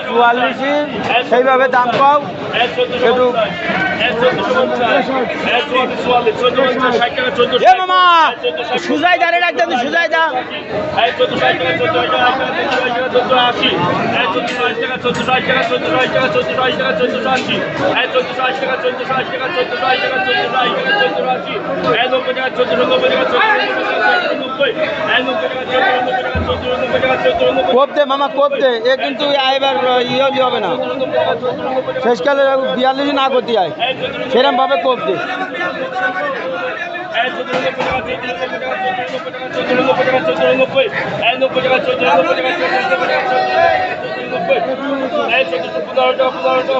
চুয়াল্লিশই সেইভাবে দাম পাও একটু এ মামা সুজাই দাঁড়িয়ে রাখতাম সুজাই দাম চোদ্দশো টাকা চোদ্দশো টাকা চোদ্দশো কোপ মামা কোপতে এ কিন্তু এবার ইয়ে হবে না শেষকালে বিয়াল্লিশ না করতে আয় সেরমভাবে কোপ দে চৌদ্দ টাকা চৌদ্দ টাকা চৌদ্দ টাকা চৌদ্দ টাকা চৌদ্দ টাকা চৌদ্দ টাকা চৌদ্দ টাকা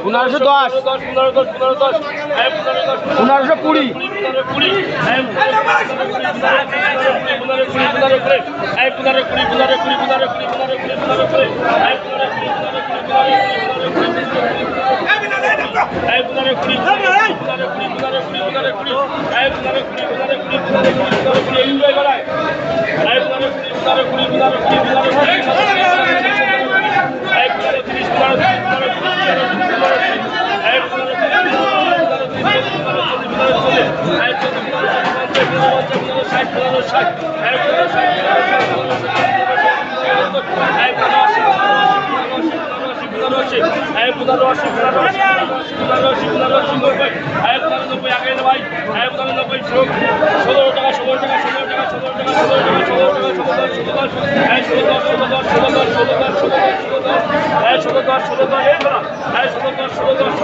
পনেরোশো দশ পনেরোশো কুড়ি ষোলো টাকা ষোলো টাকা ষোলো টাকা ষোলো টাকা ষোলো টাকা ষোলো টাকা ষোলো দশ ষোলো দশ ষোলো দশ ষোলো দশ ষোলো দশ ষোলো দশ ষোলো দশ ষোলো দশ ষোলো দশ ষোলো দশ ষোলো দশ